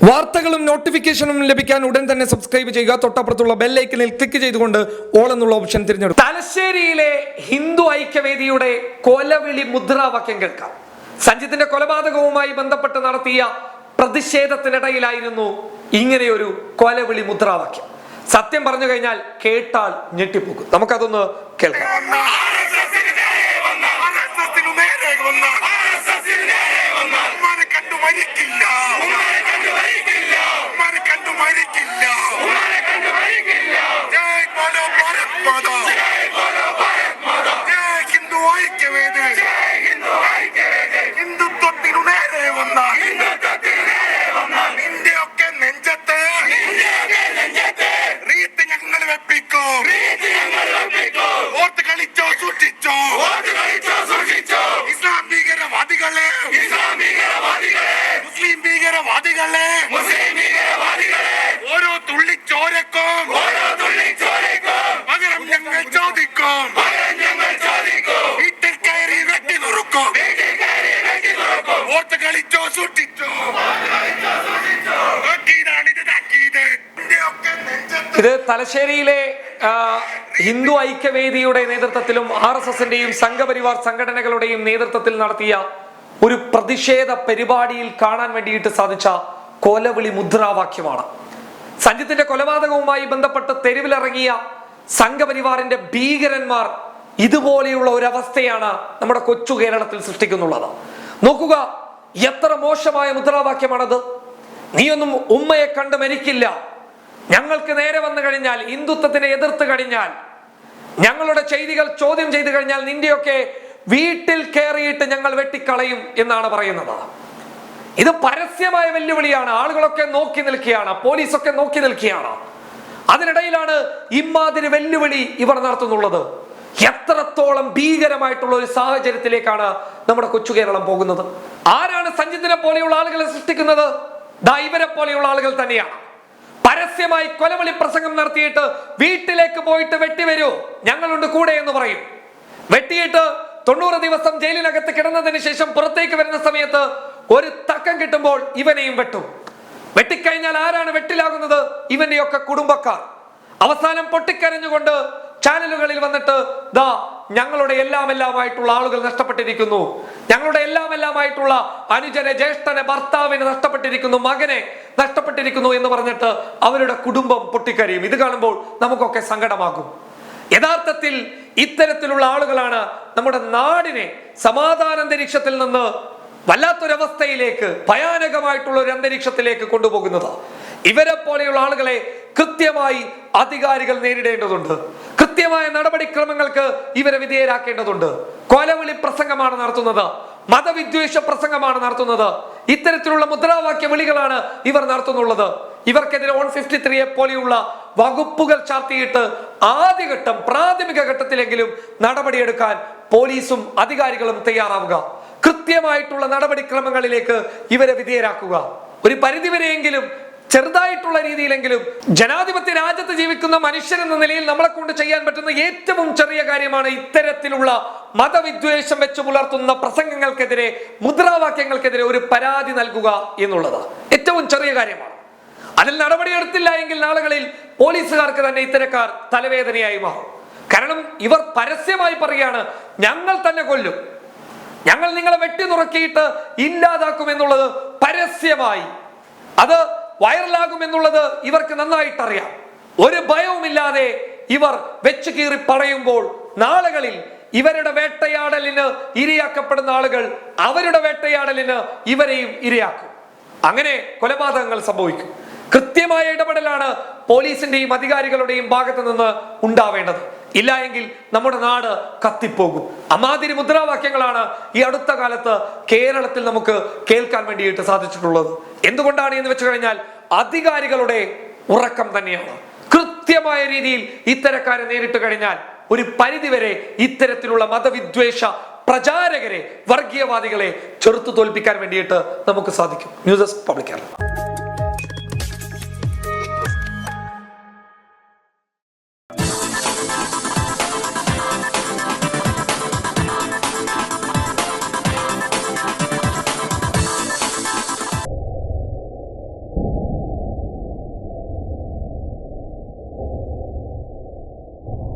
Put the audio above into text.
വാർത്തകളും നോട്ടിഫിക്കേഷനും ലഭിക്കാൻ ഉടൻ തന്നെ സബ്സ്ക്രൈബ് ചെയ്യുക. തൊട്ടപ്പുറത്തുള്ള ബെല്ലൈക്കനിൽ ക്ലിക്ക് ചെയ്തുകൊണ്ട് ഓൾ എന്നുള്ള ഓപ്ഷൻ തിരഞ്ഞെടുക്കും തലശ്ശേരിയിലെ ഹിന്ദു ഐക്യവേദിയുടെ കൊലവിളി മുദ്രാവാക്യം കേൾക്കാം സഞ്ജിത്തിന്റെ കൊലപാതകവുമായി ബന്ധപ്പെട്ട് നടത്തിയ പ്രതിഷേധത്തിനിടയിലായിരുന്നു ഇങ്ങനെയൊരു കൊലവിളി മുദ്രാവാക്യം. സത്യം പറഞ്ഞു കഴിഞ്ഞാൽ കേട്ടാൽ ഞെട്ടിപ്പോകും. നമുക്കതൊന്ന് കേൾക്കാം. കണ്ടു മരിക്കില്ല. brother. ഇത് തലശ്ശേരിയിലെ ഹിന്ദു ഐക്യവേദിയുടെ നേതൃത്വത്തിലും ആർ എസ് എസിന്റെയും സംഘപരിവാർ സംഘടനകളുടെയും നേതൃത്വത്തിൽ നടത്തിയ ഒരു പ്രതിഷേധ പരിപാടിയിൽ കാണാൻ വേണ്ടിയിട്ട് സാധിച്ച കൊലവിളി മുദ്രാവാക്യമാണ്. സഞ്ജിത്തിന്റെ കൊലപാതകവുമായി ബന്ധപ്പെട്ട് തെരുവിലിറങ്ങിയ സംഘപരിവാറിന്റെ ഭീകരന്മാർ ഇതുപോലെയുള്ള ഒരവസ്ഥയാണ് നമ്മുടെ കൊച്ചു കേരളത്തിൽ സൃഷ്ടിക്കുന്നുള്ളത്. നോക്കുക എത്ര മോശമായ മുദ്രാവാക്യമാണത്. നീയൊന്നും ഉമ്മയെ കണ്ട് മരിക്കില്ല. ഞങ്ങൾക്ക് നേരെ വന്നു കഴിഞ്ഞാൽ ഹിന്ദുത്വത്തിനെ എതിർത്ത് കഴിഞ്ഞാൽ ഞങ്ങളുടെ ചെയ്തികൾ ചോദ്യം ചെയ്തു കഴിഞ്ഞാൽ നിന്റെയൊക്കെ വീട്ടിൽ കയറിയിട്ട് ഞങ്ങൾ വെട്ടിക്കളയും എന്നാണ് പറയുന്നത്. ഇത് പരസ്യമായ വെല്ലുവിളിയാണ്. ആളുകളൊക്കെ നോക്കി നിൽക്കുകയാണ്. പോലീസൊക്കെ നോക്കി നിൽക്കുകയാണ്. അതിനിടയിലാണ് ഇമാതിരി വെല്ലുവിളി ഇവർ നടത്തുന്നുള്ളത്. എത്രത്തോളം ഭീകരമായിട്ടുള്ള ഒരു സാഹചര്യത്തിലേക്കാണ് നമ്മുടെ കൊച്ചു കേരളം പോകുന്നത്? ആരാണ് സഞ്ജിത്തിനെ പോലെയുള്ള ആളുകളെ സൃഷ്ടിക്കുന്നത്? ദാ ഇവരെ പോലെയുള്ള ആളുകൾ തന്നെയാണ്. പരസ്യമായി കൊലവിളി പ്രസംഗം നടത്തിയിട്ട് വീട്ടിലേക്ക് പോയിട്ട് വെട്ടിവരൂ ഞങ്ങളുണ്ട് കൂടെ എന്ന് പറയും. വെട്ടിയിട്ട് തൊണ്ണൂറ് ദിവസം ജയിലിനകത്ത് കിടന്നതിന് ശേഷം പുറത്തേക്ക് വരുന്ന സമയത്ത് ഒരു തക്കം കിട്ടുമ്പോൾ ഇവനെയും വെട്ടും. വെട്ടിക്കഴിഞ്ഞാൽ ആരാണ് വെട്ടിലാകുന്നത്? ഇവന്റെയൊക്കെ കുടുംബക്കാർ. അവസാനം പൊട്ടിക്കരഞ്ഞുകൊണ്ട് ചാനലുകളിൽ വന്നിട്ട് ദാ ഞങ്ങളുടെ എല്ലാം എല്ലാമായിട്ടുള്ള ആളുകൾ നഷ്ടപ്പെട്ടിരിക്കുന്നു. ഞങ്ങളുടെ എല്ലാം എല്ലാമായിട്ടുള്ള അനുജനെ ജ്യേഷ്ഠനെ ഭർത്താവിനെ നഷ്ടപ്പെട്ടിരിക്കുന്നു മകനെ നഷ്ടപ്പെട്ടിരിക്കുന്നു എന്ന് പറഞ്ഞിട്ട് അവരുടെ കുടുംബം പൊട്ടിക്കരയും. ഇത് കാണുമ്പോൾ നമുക്കൊക്കെ സങ്കടമാകും. യഥാർത്ഥത്തിൽ ഇത്തരത്തിലുള്ള ആളുകളാണ് നമ്മുടെ നാടിനെ സമാധാനാന്തരീക്ഷത്തിൽ നിന്ന് വല്ലാത്തൊരവസ്ഥയിലേക്ക് ഭയാനകമായിട്ടുള്ള ഒരു അന്തരീക്ഷത്തിലേക്ക് കൊണ്ടുപോകുന്നത്. ഇവരെ പോലെയുള്ള ആളുകളെ കൃത്യമായി അധികാരികൾ നേരിടേണ്ടതുണ്ട്. കൃത്യമായ നടപടിക്രമങ്ങൾക്ക് ഇവരെ വിധേയരാക്കേണ്ടതുണ്ട്. കൊലവിളി പ്രസംഗമാണ് നടത്തുന്നത്. മതവിദ്വേഷ പ്രസംഗമാണ് നടത്തുന്നത്. ഇത്തരത്തിലുള്ള മുദ്രാവാക്യ വിളികളാണ് ഇവർ നടത്തുന്നുള്ളത്. ഇവർക്കെതിരെ ഓൺ ഫിഫ്റ്റി ത്രീയെ പോലെയുള്ള വകുപ്പുകൾ ചാർത്തിയിട്ട് ആദ്യഘട്ടം പ്രാഥമിക ഘട്ടത്തിലെങ്കിലും നടപടിയെടുക്കാൻ പോലീസും അധികാരികളും തയ്യാറാവുക. കൃത്യമായിട്ടുള്ള നടപടിക്രമങ്ങളിലേക്ക് ഇവരെ വിധേയരാക്കുക. ഒരു പരിധിവരെയെങ്കിലും ചെറുതായിട്ടുള്ള രീതിയിലെങ്കിലും ജനാധിപത്യ രാജ്യത്ത് ജീവിക്കുന്ന മനുഷ്യൻ എന്ന നിലയിൽ നമ്മളെ കൊണ്ട് ചെയ്യാൻ പറ്റുന്ന ഏറ്റവും ചെറിയ കാര്യമാണ് ഇത്തരത്തിലുള്ള മതവിദ്വേഷം വെച്ച് പുലർത്തുന്ന പ്രസംഗങ്ങൾക്കെതിരെ മുദ്രാവാക്യങ്ങൾക്കെതിരെ ഒരു പരാതി നൽകുക എന്നുള്ളത് ഏറ്റവും ചെറിയ കാര്യമാണ്. അതിൽ നടപടിയെടുത്തില്ല എങ്കിൽ നാളുകളിൽ പോലീസുകാർക്ക് തന്നെ ഇത്തരക്കാർ തലവേദനയായി മാറും. കാരണം ഇവർ പരസ്യമായി പറയുകയാണ് ഞങ്ങൾ തന്നെ കൊല്ലും. ഞങ്ങൾ നിങ്ങളെ വെട്ടി നുറക്കിയിട്ട് ഇല്ലാതാക്കും എന്നുള്ളത് പരസ്യമായി. അത് വൈറലാകും എന്നുള്ളത് ഇവർക്ക് നന്നായിട്ടറിയാം. ഒരു ഭയവുമില്ലാതെ ഇവർ വെച്ചു കീറി പറയുമ്പോൾ നാളുകളിൽ ഇവരുടെ വേട്ടയാടലിന് ഇരയാക്കപ്പെടുന്ന ആളുകൾ അവരുടെ വേട്ടയാടലിന് ഇവരെയും ഇരയാക്കും. അങ്ങനെ കൊലപാതകങ്ങൾ സംഭവിക്കും. കൃത്യമായ ഇടപെടലാണ് പോലീസിന്റെയും അധികാരികളുടെയും ഭാഗത്ത് നിന്ന് ഉണ്ടാവേണ്ടത്. ഇല്ല എങ്കിൽ നമ്മുടെ നാട് കത്തിപ്പോകും. അമാതിരി മുദ്രാവാക്യങ്ങളാണ് ഈ അടുത്ത കാലത്ത് കേരളത്തിൽ നമുക്ക് കേൾക്കാൻ വേണ്ടിയിട്ട് സാധിച്ചിട്ടുള്ളത്. എന്തുകൊണ്ടാണ് എന്ന് വെച്ച് കഴിഞ്ഞാൽ അധികാരികളുടെ ഉറക്കം തന്നെയാണ്. കൃത്യമായ രീതിയിൽ ഇത്തരക്കാരെ നേരിട്ട് കഴിഞ്ഞാൽ ഒരു പരിധിവരെ ഇത്തരത്തിലുള്ള മതവിദ്വേഷ പ്രചാരകരെ വർഗീയവാദികളെ ചെറുത്തു തോൽപ്പിക്കാൻ വേണ്ടിയിട്ട് നമുക്ക് സാധിക്കും. News desk public Kerala.